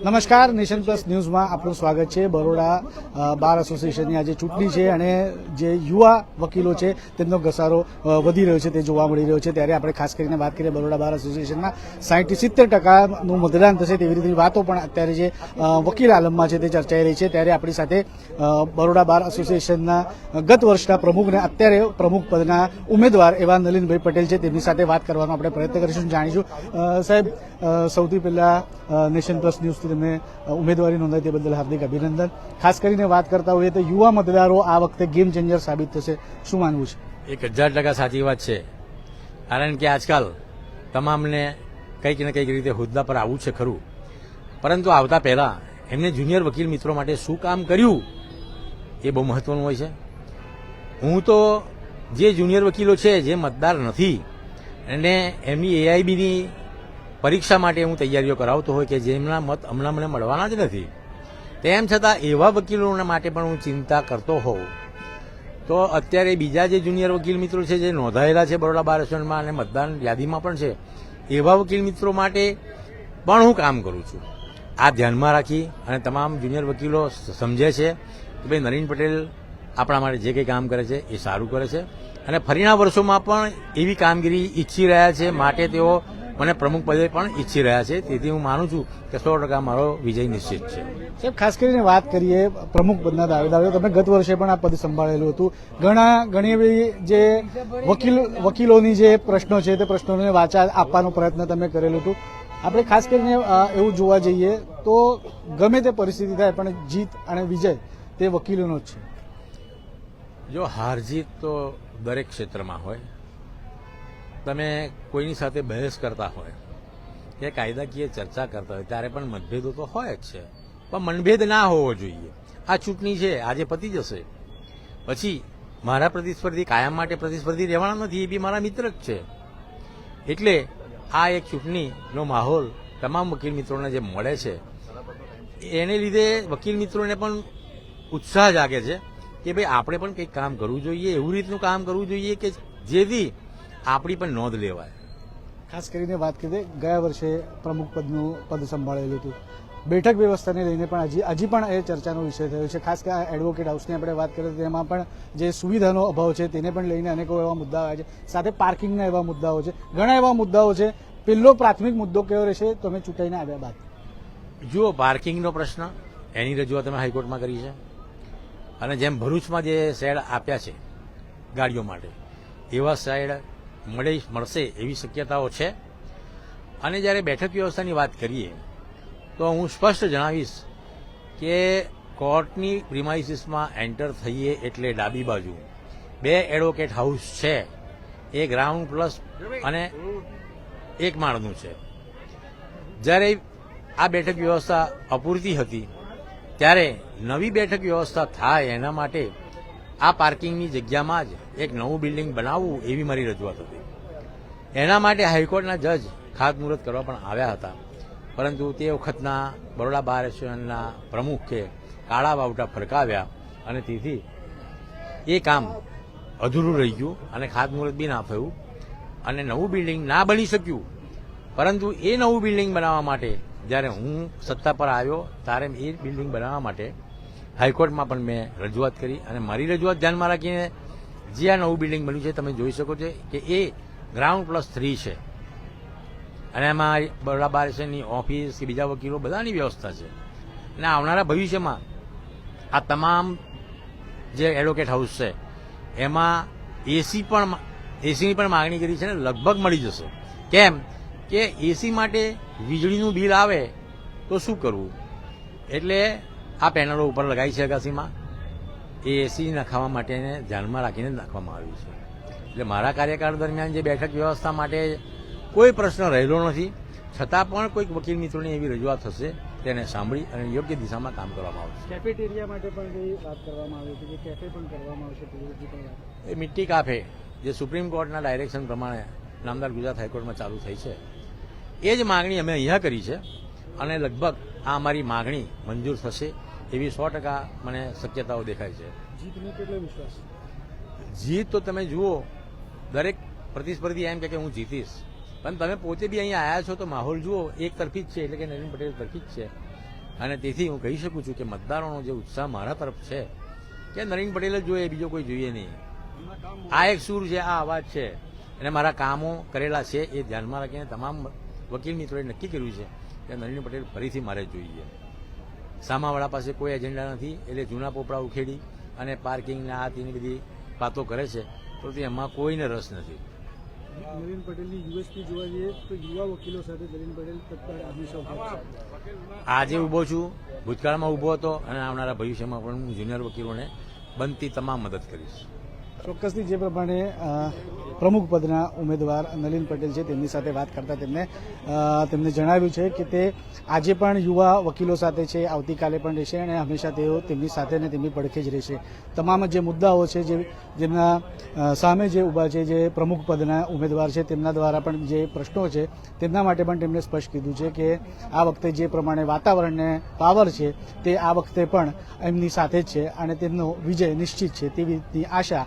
નમસ્કાર, nation plus ન્યૂઝમાં આપનું સ્વાગત છે. બરોડા બાર એસોસિએશનની આજે ચૂંટણી છે અને જે યુવા વકીલો છે, તેમનો ઘસારો વધી રહ્યો છે, તે જોવા મળી રહ્યો છે. ત્યારે આપણે ખાસ કરીને વાત કરીએ બરોડા બાર એસોસિએશનમાં. સાહીઠથી સિત્તેર ટકાનું મતદાન થશે તેવી રીતે વાતો પણ અત્યારે જે વકીલ આલમમાં છે તે ચર્ચાઈ રહી છે. ત્યારે આપણી સાથે બરોડા બાર એસોસિએશનના ગત વર્ષના પ્રમુખ અને અત્યારે પ્રમુખ પદના ઉમેદવાર એવા નલિનભાઈ પટેલ છે. તેમની સાથે વાત કરવાનો આપણે પ્રયત્ન કરીશું, જાણીશું. સાહેબ સૌથી પહેલા નેશન પ્લસ તમને ઉમેદવારી નોંધાઈ તે બદલ હાર્દિક અભિનંદન. ખાસ કરીને વાત કરતા હોઈએ તો યુવા મતદારો આ વખતે ગેમ ચેન્જર સાબિત થશે. શું માનવું છે? એક હજાર ટકા સાચી વાત છે. કારણ કે આજકાલ તમામને કંઈક ને કંઈક રીતે હોદ્દા પર આવવું છે ખરું. પરંતુ આવતા પહેલા એમને જુનિયર વકીલ મિત્રો માટે શું કામ કર્યું એ બહુ મહત્વનું હોય છે. હું તો જે જુનિયર વકીલો છે, જે મતદાર નથી અને એમની એઆઈબીની પરીક્ષા માટે હું તૈયારીઓ કરાવતો હોય કે જેમના મત હમણાં મને મળવાના જ નથી. તેમ છતાં એવા વકીલોના માટે પણ હું ચિંતા કરતો હોઉં. તો અત્યારે બીજા જે જુનિયર વકીલ મિત્રો છે જે નોંધાયેલા છે બરોડા બાર અને મતદાન યાદીમાં પણ છે, એવા વકીલ મિત્રો માટે પણ હું કામ કરું છું. આ ધ્યાનમાં રાખી અને તમામ જુનિયર વકીલો સમજે છે કે ભાઈ નરીન પટેલ આપણા માટે જે કંઈ કામ કરે છે એ સારું કરે છે. અને ફરીના વર્ષોમાં પણ એવી કામગીરી ઈચ્છી રહ્યા છે, માટે તેઓ મને પ્રમુખ પદે પણ ઈચ્છી રહ્યા છે. તેથી હું માનું છું કે સો ટકા મારો વિજય નિશ્ચિત છે. સાહેબ ખાસ કરીને વાત કરીએ પ્રમુખ પદના દાવેદારો તમે ગત વર્ષે પણ આ પદ સંભાળેલું હતું. ઘણા ઘણી એવી જે વકીલ વકીલોની જે પ્રશ્નો છે તે પ્રશ્નોને વાચા આપવાનો પ્રયત્ન તમે કરેલું હતું. આપણે ખાસ કરીને એવું જોવા જઈએ તો ગમે તે પરિસ્થિતિ થાય પણ જીત અને વિજય તે વકીલોનો જ છે. જો હાર જીત તો દરેક ક્ષેત્રમાં હોય. તમે કોઈની સાથે બહેસ કરતા હોય, કે કાયદાકીય ચર્ચા કરતા હોય, ત્યારે પણ મતભેદો તો હોય જ છે. પણ મનભેદ ના હોવો જોઈએ. આ ચૂંટણી છે, આજે પતી જશે. પછી મારા પ્રતિસ્પર્ધી, કાયમ માટે પ્રતિસ્પર્ધી રહેવાના નથી, એ બી મારા મિત્ર જ છે. એટલે આ એક ચૂંટણીનો માહોલ તમામ વકીલ મિત્રોને જે મળે છે, એને લીધે વકીલ મિત્રોને પણ ઉત્સાહ જાગે છે કે ભાઈ આપણે પણ કંઈક કામ કરવું જોઈએ, એવું રીતનું કામ કરવું જોઈએ કે જેથી આપણી પણ નોંધ લેવાય. ખાસ કરીને વાત કરીએ ગયા વર્ષે પ્રમુખ પદનું પદ સંભાળેલું હતું. બેઠક વ્યવસ્થાને લઈને પણ હજી હજી પણ એ ચર્ચાનો વિષય થયો છે. ખાસ કરીને એડવોકેટ હાઉસની આપણે વાત કરીએ તો તેમાં પણ જે સુવિધાનો અભાવ છે તેને પણ લઈને અનેકો એવા મુદ્દાઓ આવ્યા છે. સાથે પાર્કિંગના એવા મુદ્દાઓ છે. ઘણા એવા મુદ્દાઓ છે. પહેલો પ્રાથમિક મુદ્દો કયો રહેશે? તમે ચૂંટાઈને આવ્યા બાદ. જુઓ પાર્કિંગનો પ્રશ્ન એની રજૂઆત અમે હાઈકોર્ટમાં કરી છે. અને જેમ ભરૂચમાં જે શેડ આપ્યા છે ગાડીઓ માટે એવા શેડ મળે, મળશે એવી શક્યતાઓ છે. અને જ્યારે બેઠક વ્યવસ્થાની વાત કરીએ, તો હું સ્પષ્ટ જણાવીશ કે કોર્ટની પ્રિમાઇસીસમાં એન્ટર થઈએ એટલે ડાબી બાજુ. બે એડવોકેટ હાઉસ છે. એ ગ્રાઉન્ડ પ્લસ અને એક માળનું છે. જ્યારે આ બેઠક વ્યવસ્થા અપૂરતી હતી, ત્યારે નવી બેઠક વ્યવસ્થા થાય એના માટે આ પાર્કિંગની જગ્યામાં જ એક નવું બિલ્ડિંગ બનાવવું એવી મારી રજૂઆત હતી. એના માટે હાઈકોર્ટના જજ ખાતમુહૂર્ત કરવા પણ આવ્યા હતા. પરંતુ તે વખતના બરોડા બાર એસોસિએશનના પ્રમુખે કાળા વાવટા ફરકાવ્યા અને તેથી એ કામ અધૂરું રહી ગયું અને ખાતમુહૂર્ત બી ના થયું અને નવું બિલ્ડિંગ ના બની શક્યું. પરંતુ એ નવું બિલ્ડિંગ બનાવવા માટે જ્યારે હું સત્તા પર આવ્યો ત્યારે એ બિલ્ડિંગ બનાવવા માટે હાઈકોર્ટમાં પણ મેં રજૂઆત કરી અને મારી રજૂઆત ધ્યાનમાં રાખીને જે આ નવું બિલ્ડિંગ બન્યું છે, તમે જોઈ શકો છો કે એ ગ્રાઉન્ડ પ્લસ થ્રી છે. અને એમાં બરોડા બાર એસોસિએશનની ઓફિસ કે બીજા વકીલો બધાની વ્યવસ્થા છે. અને આવનારા ભવિષ્યમાં આ તમામ જે એડવોકેટ હાઉસ છે, એમાં એસી પણ એસીની પણ માગણી કરી છે ને લગભગ મળી જશે. કેમ? કે એસી માટે વીજળીનું બિલ આવે તો શું કરવું? એટલે આ પેનલો ઉપર લગાવી છે અગાસીમાં. એ એસી નખાવા માટેને ધ્યાનમાં રાખીને નાખવામાં આવ્યું છે. એટલે મારા કાર્યકાળ દરમિયાન જે બેઠક વ્યવસ્થા માટે કોઈ પ્રશ્ન રહેલો નથી છતાં પણ કોઈક વકીલ મિત્રોની એવી રજૂઆત થશે તેને સાંભળી અને યોગ્ય દિશામાં કામ કરવામાં આવશે. કેફેટેરિયા માટે પણ વાત કરવામાં આવી હતી કે કેફે પણ કરવામાં આવશે એ મિટ્ટી કાફે જે સુપ્રીમ કોર્ટના ડાયરેક્શન પ્રમાણે નામદાર ગુજરાત હાઈકોર્ટમાં ચાલુ થઈ છે. એ જ માગણી અમે અહીંયા કરી છે અને લગભગ આ અમારી માગણી મંજૂર થશે. એવી સો ટકા મને શક્યતાઓ દેખાય છે. જીતનો કેટલો વિશ્વાસ? જીત તો તમે જુઓ દરેક પ્રતિસ્પર્ધી એમ કે હું જીતીશ. પણ તમે પોતે બી અહીંયા આવ્યા છો તો માહોલ જુઓ એક તરફી જ છે એટલે કે નરેન્દ્ર પટેલ તરફી જ છે. અને તેથી હું કહી શકું છું કે મતદારોનો જે ઉત્સાહ મારા તરફ છે કે નરેન પટેલ જ જોઈએ બીજો કોઈ જોઈએ નહીં. આ એક સૂર છે આ અવાજ છે. અને મારા કામો કરેલા છે એ ધ્યાનમાં રાખીને તમામ વકીલ મિત્રોએ નક્કી કર્યું છે કે નરેન્દ્ર પટેલ ફરીથી મારે જોઈએ. સામાવાળા પાસે કોઈ એજન્ડા નથી એટલે જૂના પોપડા ઉખેડી અને પાર્કિંગને આ તેની બધી વાતો કરે છે તો એમાં કોઈને રસ નથી. નવીન પટેલની યુએસપી જોવા જઈએ તો યુવા વકીલો સાથે નવીન પટેલ તત્પર હંમેશા આજે ઊભો છું ભૂતકાળમાં ઊભો હતો અને આવનારા ભવિષ્યમાં પણ હું જુનિયર વકીલોને બનતી તમામ મદદ કરીશ. ચોક્કસથી જે પ્રમાણે પ્રમુખ પદના ઉમેદવાર નલિન પટેલ છે, તેમની સાથે વાત કરતા તેમને તેમને જણાવ્યું છે કે તે આજે પણ યુવા વકીલો સાથે છે, આવતીકાલે પણ રહેશે અને હંમેશા તેઓ તેમની સાથે અને તેમની પડખે જ રહેશે. તમામ જે મુદ્દાઓ છે, જે, જેમના સામે જે ઊભા છે, જે પ્રમુખ પદના ઉમેદવાર છે, તેમના દ્વારા પણ જે પ્રશ્નો છે, તેમના માટે પણ તેમણે સ્પષ્ટ કીધું છે કે આ વખતે જે પ્રમાણે વાતાવરણને પાવર છે, તે આ વખતે પણ એમની સાથે જ છે અને તેમનો વિજય નિશ્ચિત છે તેવી આશા